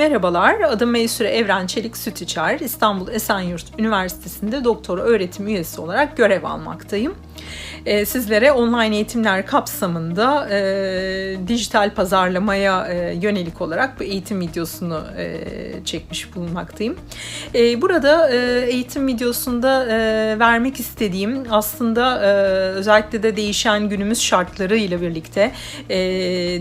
Merhabalar, adım Meysure Evren Çelik Sütüçer. İstanbul Esenyurt Üniversitesi'nde doktora öğretim üyesi olarak görev almaktayım. Ee, sizlere online eğitimler kapsamında e, dijital pazarlamaya e, yönelik olarak bu eğitim videosunu e, çekmiş bulunmaktayım. E, burada e, eğitim videosunda e, vermek istediğim aslında e, özellikle de değişen günümüz şartları ile birlikte e,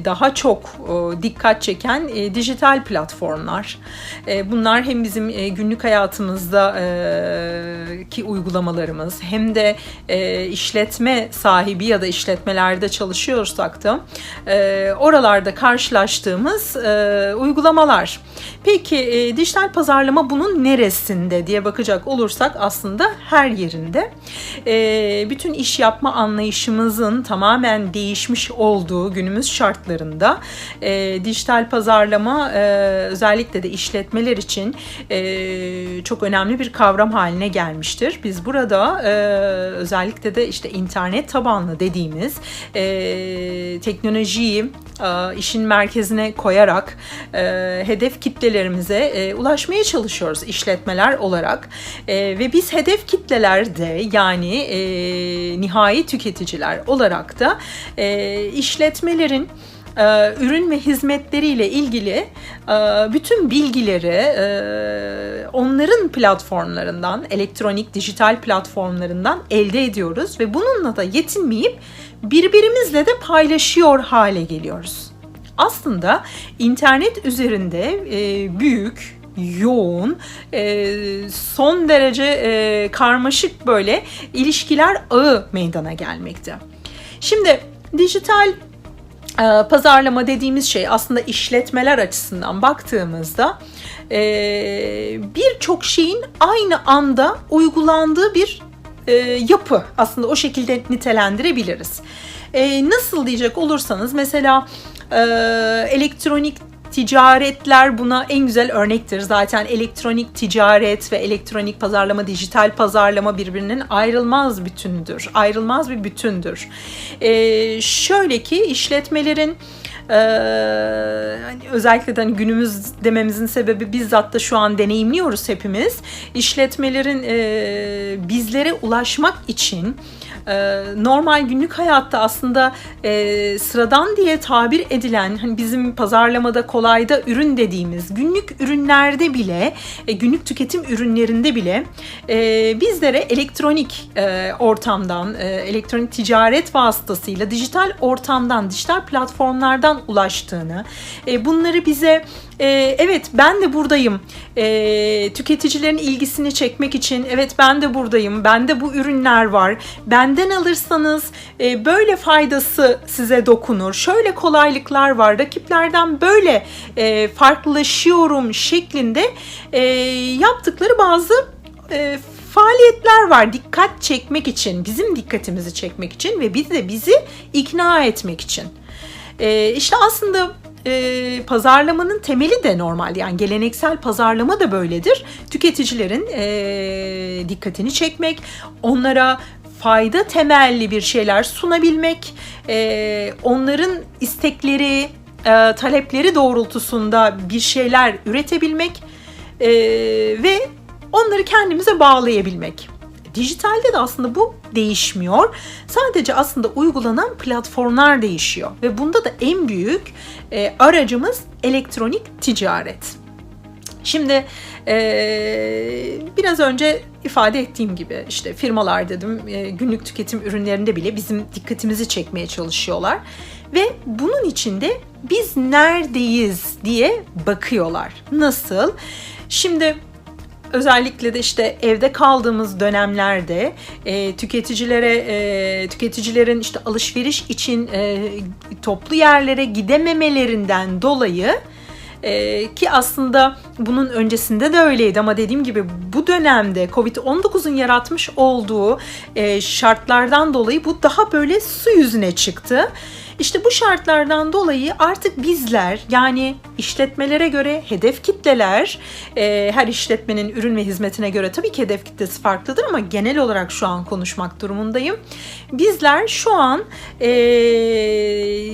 daha çok e, dikkat çeken e, dijital platformlar. E, bunlar hem bizim e, günlük hayatımızda e, ki uygulamalarımız hem de e, işletme sahibi ya da işletmelerde çalışıyorsak da e, oralarda karşılaştığımız e, uygulamalar. Peki e, dijital pazarlama bunun neresinde diye bakacak olursak aslında her yerinde. E, bütün iş yapma anlayışımızın tamamen değişmiş olduğu günümüz şartlarında e, dijital pazarlama e, özellikle de işletmeler için e, çok önemli bir kavram haline gelmiştir. Biz burada e, özellikle de işte internet tabanlı dediğimiz e, teknolojiyi e, işin merkezine koyarak e, hedef kitlelerimize e, ulaşmaya çalışıyoruz işletmeler olarak. E, ve biz hedef kitlelerde yani e, nihai tüketiciler olarak da e, işletmelerin e, ürün ve hizmetleriyle ilgili e, bütün bilgileri e, onların platformlarından, elektronik dijital platformlarından elde ediyoruz ve bununla da yetinmeyip birbirimizle de paylaşıyor hale geliyoruz. Aslında internet üzerinde e, büyük, yoğun, e, son derece e, karmaşık böyle ilişkiler ağı meydana gelmekte. Şimdi dijital pazarlama dediğimiz şey aslında işletmeler açısından baktığımızda e, birçok şeyin aynı anda uygulandığı bir e, yapı aslında o şekilde nitelendirebiliriz. E, nasıl diyecek olursanız mesela elektronik ticaretler buna en güzel örnektir. Zaten elektronik ticaret ve elektronik pazarlama, dijital pazarlama birbirinin ayrılmaz bütündür. Ayrılmaz bir bütündür. Ee, şöyle ki işletmelerin ee, hani özellikle de hani günümüz dememizin sebebi bizzat da şu an deneyimliyoruz hepimiz. İşletmelerin e, bizlere ulaşmak için e, normal günlük hayatta aslında e, sıradan diye tabir edilen hani bizim pazarlamada kolayda ürün dediğimiz günlük ürünlerde bile e, günlük tüketim ürünlerinde bile e, bizlere elektronik e, ortamdan e, elektronik ticaret vasıtasıyla dijital ortamdan dijital platformlardan ulaştığını e, bunları bize e, evet ben de buradayım. E, tüketicilerin ilgisini çekmek için evet ben de buradayım. Bende bu ürünler var. Benden alırsanız e, böyle faydası size dokunur. Şöyle kolaylıklar var. Rakiplerden böyle e, farklılaşıyorum şeklinde e, yaptıkları bazı e, faaliyetler var. Dikkat çekmek için bizim dikkatimizi çekmek için ve biz de bizi ikna etmek için. E, işte aslında e, pazarlamanın temeli de normal yani geleneksel pazarlama da böyledir. Tüketicilerin e, dikkatini çekmek, onlara fayda temelli bir şeyler sunabilmek, e, onların istekleri, e, talepleri doğrultusunda bir şeyler üretebilmek e, ve onları kendimize bağlayabilmek. Dijitalde de aslında bu değişmiyor. Sadece aslında uygulanan platformlar değişiyor ve bunda da en büyük e, aracımız elektronik ticaret. Şimdi e, biraz önce ifade ettiğim gibi işte firmalar dedim e, günlük tüketim ürünlerinde bile bizim dikkatimizi çekmeye çalışıyorlar ve bunun içinde biz neredeyiz diye bakıyorlar. Nasıl? Şimdi özellikle de işte evde kaldığımız dönemlerde e, tüketicilere e, tüketicilerin işte alışveriş için e, toplu yerlere gidememelerinden dolayı e, ki aslında bunun öncesinde de öyleydi ama dediğim gibi bu dönemde Covid-19'un yaratmış olduğu e, şartlardan dolayı bu daha böyle su yüzüne çıktı. İşte bu şartlardan dolayı artık bizler yani işletmelere göre hedef kitleler e, her işletmenin ürün ve hizmetine göre tabii ki hedef kitlesi farklıdır ama genel olarak şu an konuşmak durumundayım. Bizler şu an e,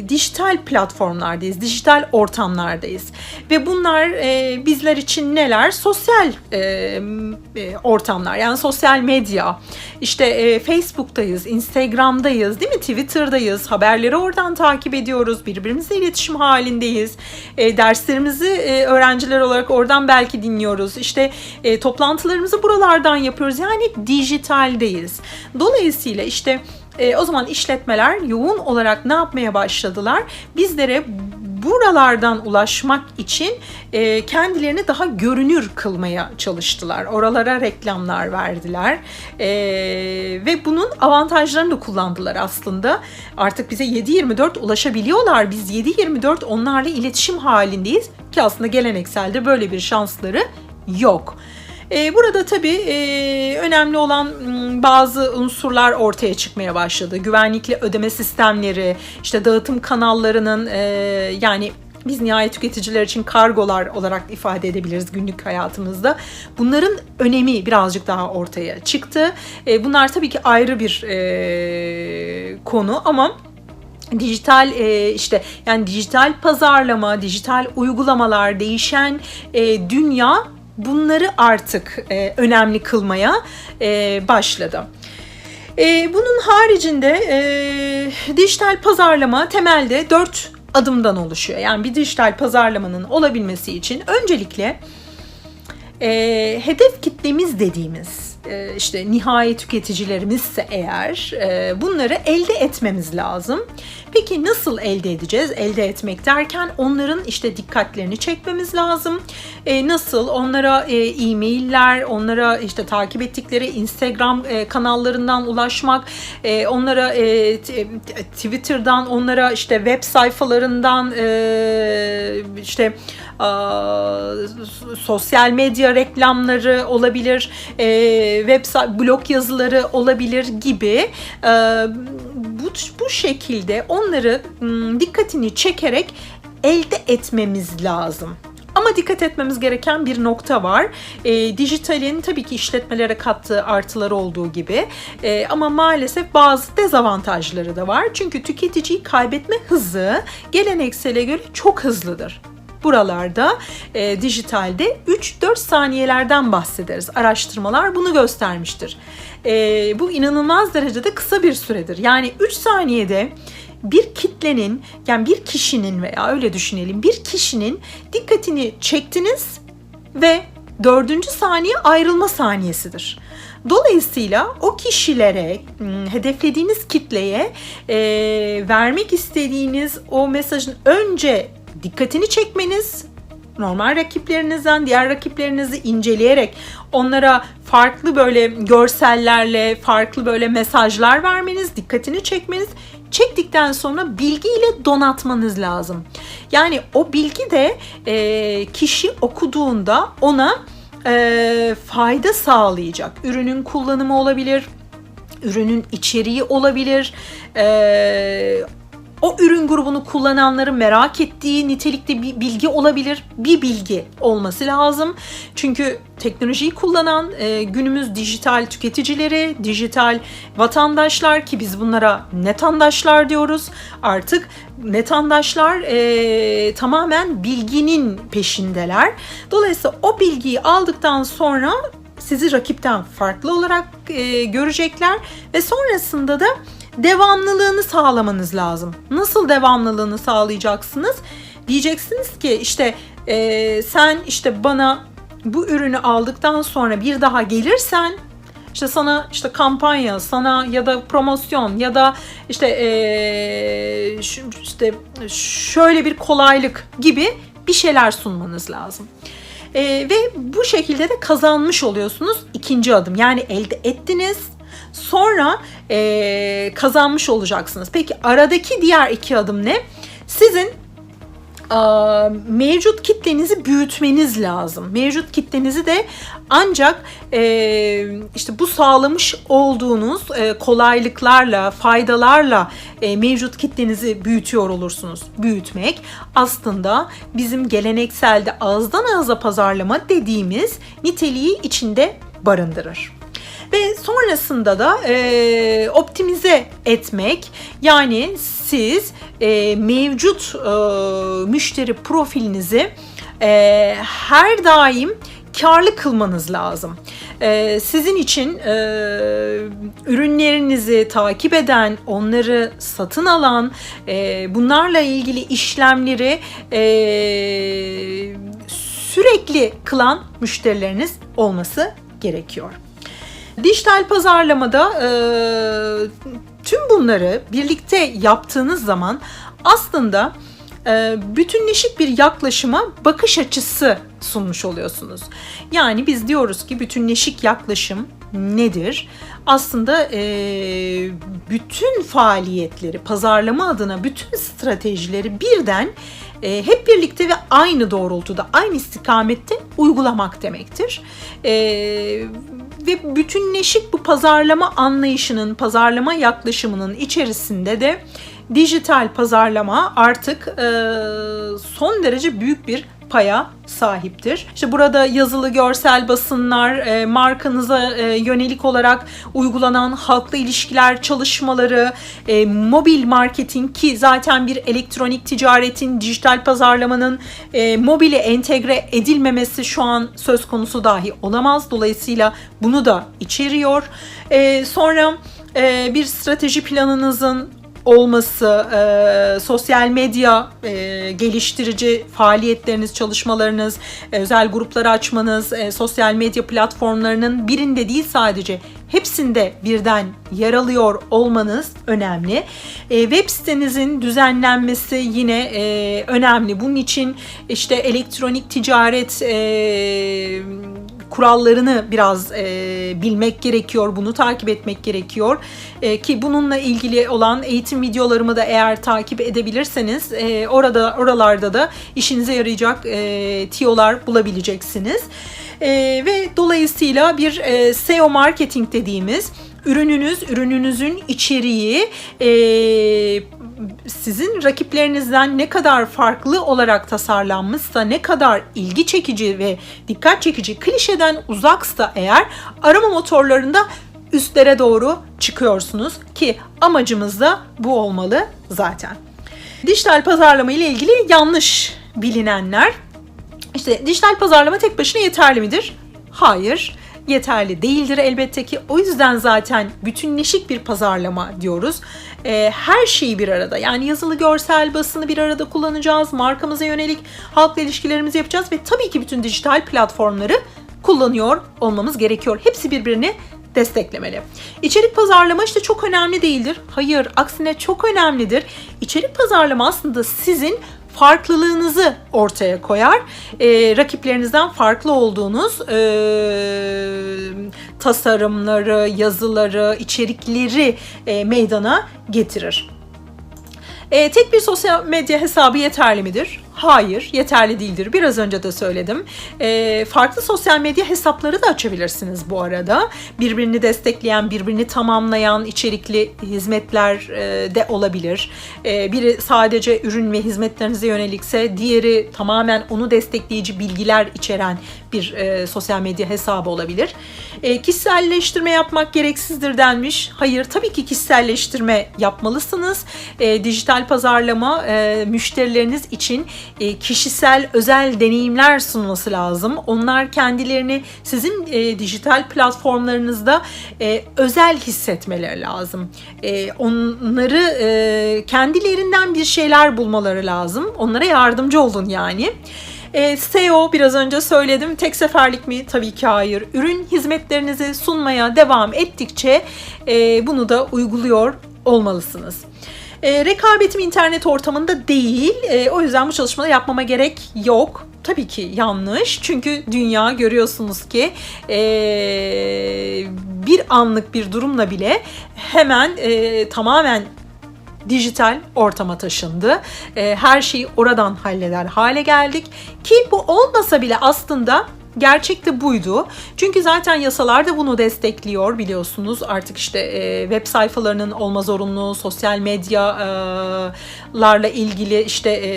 dijital platformlardayız, dijital ortamlardayız ve bunlar e, bizler için neler? Sosyal e, e, ortamlar yani sosyal medya, işte e, Facebook'tayız, Instagram'dayız, değil mi? Twitter'dayız, haberleri oradan takip ediyoruz, birbirimizle iletişim halindeyiz. E, derslerimizi e, öğrenciler olarak oradan belki dinliyoruz. İşte e, toplantılarımızı buralardan yapıyoruz. Yani dijitaldeyiz. Dolayısıyla işte e, o zaman işletmeler yoğun olarak ne yapmaya başladılar? Bizlere buralardan ulaşmak için e, kendilerini daha görünür kılmaya çalıştılar. Oralara reklamlar verdiler e, ve bunun avantajlarını da kullandılar aslında. Artık bize 7-24 ulaşabiliyorlar. Biz 7-24 onlarla iletişim halindeyiz ki aslında gelenekselde böyle bir şansları yok. E, burada tabii e, önemli olan bazı unsurlar ortaya çıkmaya başladı. Güvenlikli ödeme sistemleri, işte dağıtım kanallarının e, yani biz nihayet tüketiciler için kargolar olarak ifade edebiliriz günlük hayatımızda. Bunların önemi birazcık daha ortaya çıktı. E, bunlar tabii ki ayrı bir konu ama dijital işte yani dijital pazarlama, dijital uygulamalar, değişen dünya bunları artık e, önemli kılmaya e, başladı. E, bunun haricinde e, dijital pazarlama temelde dört adımdan oluşuyor. Yani bir dijital pazarlamanın olabilmesi için öncelikle e, hedef kitlemiz dediğimiz işte nihai tüketicilerimizse eğer e, bunları elde etmemiz lazım. Peki nasıl elde edeceğiz? Elde etmek derken onların işte dikkatlerini çekmemiz lazım. E, nasıl? Onlara e-mailler, onlara işte takip ettikleri Instagram kanallarından ulaşmak, onlara Twitter'dan, onlara işte web sayfalarından işte sosyal medya reklamları olabilir, web blog yazıları olabilir gibi bu, bu şekilde onları dikkatini çekerek elde etmemiz lazım. Ama dikkat etmemiz gereken bir nokta var. E, dijitalin tabii ki işletmelere kattığı artıları olduğu gibi e, ama maalesef bazı dezavantajları da var. Çünkü tüketiciyi kaybetme hızı geleneksele göre çok hızlıdır buralarda e, dijitalde 3-4 saniyelerden bahsederiz. Araştırmalar bunu göstermiştir. E, bu inanılmaz derecede kısa bir süredir. Yani 3 saniyede bir kitlenin yani bir kişinin veya öyle düşünelim bir kişinin dikkatini çektiniz ve dördüncü saniye ayrılma saniyesidir. Dolayısıyla o kişilere, hmm, hedeflediğiniz kitleye e, vermek istediğiniz o mesajın önce dikkatini çekmeniz, normal rakiplerinizden diğer rakiplerinizi inceleyerek onlara farklı böyle görsellerle, farklı böyle mesajlar vermeniz, dikkatini çekmeniz, çektikten sonra bilgiyle donatmanız lazım. Yani o bilgi de e, kişi okuduğunda ona e, fayda sağlayacak. Ürünün kullanımı olabilir, ürünün içeriği olabilir, e, o ürün grubunu kullananların merak ettiği nitelikte bir bilgi olabilir. Bir bilgi olması lazım. Çünkü teknolojiyi kullanan e, günümüz dijital tüketicileri, dijital vatandaşlar ki biz bunlara netandaşlar diyoruz. Artık netandaşlar e, tamamen bilginin peşindeler. Dolayısıyla o bilgiyi aldıktan sonra sizi rakipten farklı olarak e, görecekler ve sonrasında da devamlılığını sağlamanız lazım. Nasıl devamlılığını sağlayacaksınız? Diyeceksiniz ki işte e, sen işte bana bu ürünü aldıktan sonra bir daha gelirsen işte sana işte kampanya, sana ya da promosyon ya da işte e, işte şöyle bir kolaylık gibi bir şeyler sunmanız lazım. E, ve bu şekilde de kazanmış oluyorsunuz ikinci adım. Yani elde ettiniz Sonra e, kazanmış olacaksınız. Peki aradaki diğer iki adım ne? Sizin Aa, mevcut kitlenizi büyütmeniz lazım. Mevcut kitlenizi de ancak e, işte bu sağlamış olduğunuz e, kolaylıklarla, faydalarla e, mevcut kitlenizi büyütüyor olursunuz. Büyütmek aslında bizim gelenekselde ağızdan ağza pazarlama dediğimiz niteliği içinde barındırır. Ve sonrasında da e, optimize etmek yani siz e, mevcut e, müşteri profilinizi e, her daim karlı kılmanız lazım. Ee, sizin için e, ürünlerinizi takip eden, onları satın alan, e, bunlarla ilgili işlemleri e, sürekli kılan müşterileriniz olması gerekiyor. Dijital pazarlamada e, tüm bunları birlikte yaptığınız zaman aslında e, bütünleşik bir yaklaşıma bakış açısı sunmuş oluyorsunuz. Yani biz diyoruz ki bütünleşik yaklaşım nedir? Aslında e, bütün faaliyetleri, pazarlama adına bütün stratejileri birden e, hep birlikte ve aynı doğrultuda, aynı istikamette uygulamak demektir. E, ve bütünleşik bu pazarlama anlayışının, pazarlama yaklaşımının içerisinde de dijital pazarlama artık e, son derece büyük bir paya sahiptir. İşte burada yazılı görsel basınlar, e, markanıza e, yönelik olarak uygulanan halkla ilişkiler çalışmaları, e, mobil marketing ki zaten bir elektronik ticaretin, dijital pazarlamanın mobile entegre edilmemesi şu an söz konusu dahi olamaz. Dolayısıyla bunu da içeriyor. Sonra bir strateji planınızın olması, e, sosyal medya e, geliştirici faaliyetleriniz, çalışmalarınız, e, özel grupları açmanız, e, sosyal medya platformlarının birinde değil sadece hepsinde birden yer alıyor olmanız önemli. E, web sitenizin düzenlenmesi yine e, önemli. Bunun için işte elektronik ticaret e, kurallarını biraz e, bilmek gerekiyor, bunu takip etmek gerekiyor. E, ki bununla ilgili olan eğitim videolarımı da eğer takip edebilirseniz e, orada oralarda da işinize yarayacak e, tiyolar bulabileceksiniz. E, ve dolayısıyla bir e, SEO marketing dediğimiz ürününüz, ürününüzün içeriği e, sizin rakiplerinizden ne kadar farklı olarak tasarlanmışsa, ne kadar ilgi çekici ve dikkat çekici, klişeden uzaksa eğer arama motorlarında üstlere doğru çıkıyorsunuz ki amacımız da bu olmalı zaten. Dijital pazarlama ile ilgili yanlış bilinenler işte dijital pazarlama tek başına yeterli midir? Hayır yeterli değildir elbette ki. O yüzden zaten bütünleşik bir pazarlama diyoruz. E, her şeyi bir arada yani yazılı görsel basını bir arada kullanacağız. Markamıza yönelik halkla ilişkilerimizi yapacağız ve tabii ki bütün dijital platformları kullanıyor olmamız gerekiyor. Hepsi birbirini desteklemeli. İçerik pazarlama işte çok önemli değildir. Hayır, aksine çok önemlidir. İçerik pazarlama aslında sizin farklılığınızı ortaya koyar. E, rakiplerinizden farklı olduğunuz e, tasarımları, yazıları, içerikleri e, meydana getirir. E, tek bir sosyal medya hesabı yeterli midir? Hayır, yeterli değildir. Biraz önce de söyledim. E, farklı sosyal medya hesapları da açabilirsiniz bu arada. Birbirini destekleyen, birbirini tamamlayan içerikli hizmetler e, de olabilir. E, biri sadece ürün ve hizmetlerinize yönelikse, diğeri tamamen onu destekleyici bilgiler içeren bir e, sosyal medya hesabı olabilir. E, kişiselleştirme yapmak gereksizdir denmiş. Hayır, tabii ki kişiselleştirme yapmalısınız. E, dijital pazarlama e, müşterileriniz için kişisel özel deneyimler sunması lazım. Onlar kendilerini sizin e, dijital platformlarınızda e, özel hissetmeleri lazım. E, onları e, kendilerinden bir şeyler bulmaları lazım. Onlara yardımcı olun yani. E, SEO biraz önce söyledim. Tek seferlik mi? Tabii ki hayır. Ürün hizmetlerinizi sunmaya devam ettikçe e, bunu da uyguluyor olmalısınız. E, rekabetim internet ortamında değil. E, o yüzden bu çalışmaları yapmama gerek yok. Tabii ki yanlış. Çünkü dünya görüyorsunuz ki e, bir anlık bir durumla bile hemen e, tamamen dijital ortama taşındı. Her şeyi oradan halleder hale geldik. Ki bu olmasa bile aslında Gerçek de buydu. Çünkü zaten yasalar da bunu destekliyor biliyorsunuz. Artık işte e, web sayfalarının olma zorunluluğu, sosyal medyalarla ilgili işte e,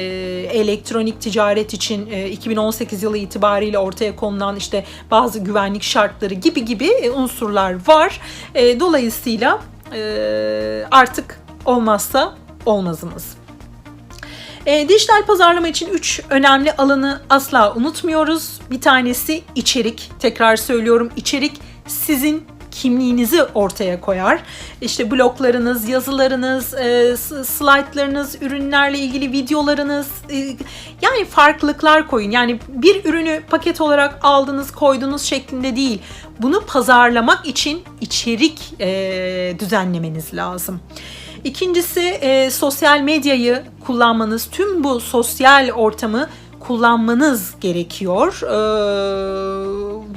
elektronik ticaret için e, 2018 yılı itibariyle ortaya konulan işte bazı güvenlik şartları gibi gibi e, unsurlar var. E, dolayısıyla e, artık olmazsa olmazımız. E, dijital pazarlama için 3 önemli alanı asla unutmuyoruz. Bir tanesi içerik. Tekrar söylüyorum içerik sizin kimliğinizi ortaya koyar. İşte bloglarınız, yazılarınız, e, slaytlarınız, ürünlerle ilgili videolarınız e, yani farklılıklar koyun. Yani bir ürünü paket olarak aldınız, koydunuz şeklinde değil. Bunu pazarlamak için içerik e, düzenlemeniz lazım. İkincisi e, sosyal medyayı kullanmanız, tüm bu sosyal ortamı kullanmanız gerekiyor. E,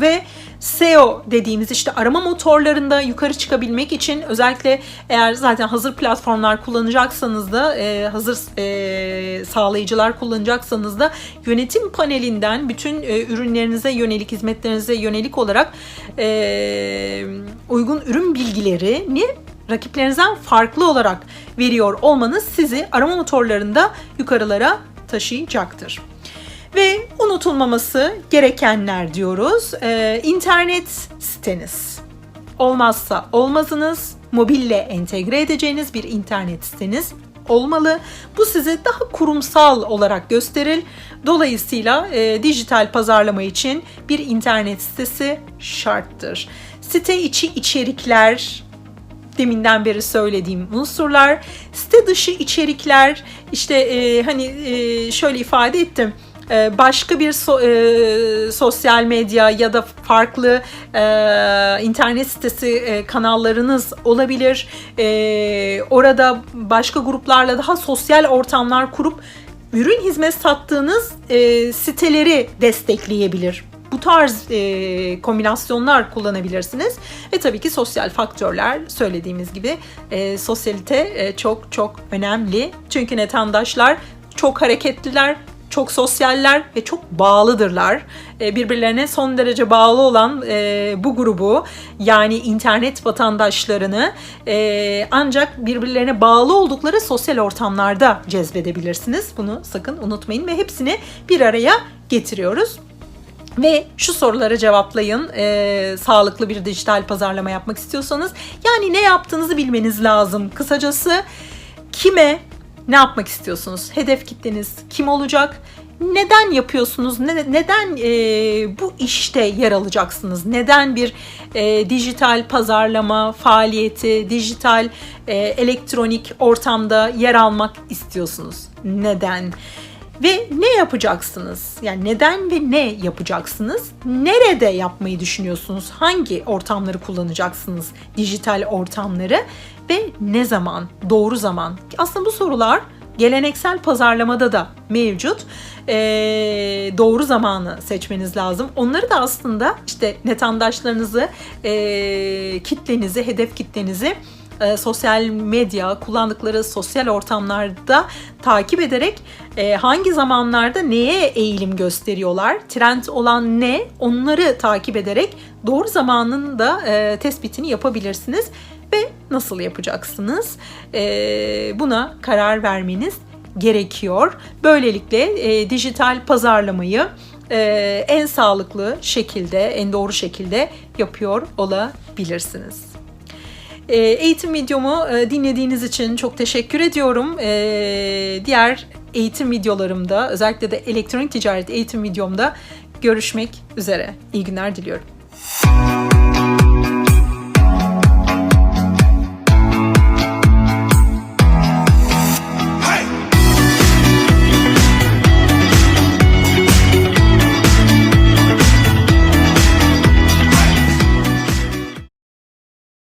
ve SEO dediğimiz işte arama motorlarında yukarı çıkabilmek için özellikle eğer zaten hazır platformlar kullanacaksanız da e, hazır e, sağlayıcılar kullanacaksanız da yönetim panelinden bütün e, ürünlerinize yönelik hizmetlerinize yönelik olarak e, uygun ürün bilgilerini rakiplerinizden farklı olarak veriyor olmanız sizi arama motorlarında yukarılara taşıyacaktır. Ve unutulmaması gerekenler diyoruz. Ee, internet siteniz. Olmazsa olmazınız, mobille entegre edeceğiniz bir internet siteniz olmalı. Bu sizi daha kurumsal olarak gösterir. Dolayısıyla e, dijital pazarlama için bir internet sitesi şarttır. Site içi içerikler, deminden beri söylediğim unsurlar, site dışı içerikler, işte e, hani e, şöyle ifade ettim e, başka bir so, e, sosyal medya ya da farklı e, internet sitesi e, kanallarınız olabilir. E, orada başka gruplarla daha sosyal ortamlar kurup ürün hizmet sattığınız e, siteleri destekleyebilir tarz e, kombinasyonlar kullanabilirsiniz. Ve tabii ki sosyal faktörler söylediğimiz gibi e, sosyalite e, çok çok önemli. Çünkü netandaşlar çok hareketliler, çok sosyaller ve çok bağlıdırlar. E, birbirlerine son derece bağlı olan e, bu grubu yani internet vatandaşlarını e, ancak birbirlerine bağlı oldukları sosyal ortamlarda cezbedebilirsiniz. Bunu sakın unutmayın ve hepsini bir araya getiriyoruz. Ve şu soruları cevaplayın. E, sağlıklı bir dijital pazarlama yapmak istiyorsanız. Yani ne yaptığınızı bilmeniz lazım. Kısacası kime ne yapmak istiyorsunuz? Hedef kitleniz kim olacak? Neden yapıyorsunuz? Ne, neden e, bu işte yer alacaksınız? Neden bir e, dijital pazarlama faaliyeti, dijital e, elektronik ortamda yer almak istiyorsunuz? Neden? Ve ne yapacaksınız? Yani neden ve ne yapacaksınız? Nerede yapmayı düşünüyorsunuz? Hangi ortamları kullanacaksınız? Dijital ortamları ve ne zaman? Doğru zaman. Aslında bu sorular geleneksel pazarlamada da mevcut. Ee, doğru zamanı seçmeniz lazım. Onları da aslında işte netandaşlarınızı, e, kitlenizi, hedef kitlenizi e, sosyal medya, kullandıkları sosyal ortamlarda takip ederek e, hangi zamanlarda neye eğilim gösteriyorlar, trend olan ne onları takip ederek doğru zamanın da e, tespitini yapabilirsiniz ve nasıl yapacaksınız? E, buna karar vermeniz gerekiyor. Böylelikle e, dijital pazarlamayı e, en sağlıklı şekilde, en doğru şekilde yapıyor olabilirsiniz. E, eğitim videomu e, dinlediğiniz için çok teşekkür ediyorum. E, diğer eğitim videolarımda özellikle de elektronik ticaret eğitim videomda görüşmek üzere. İyi günler diliyorum.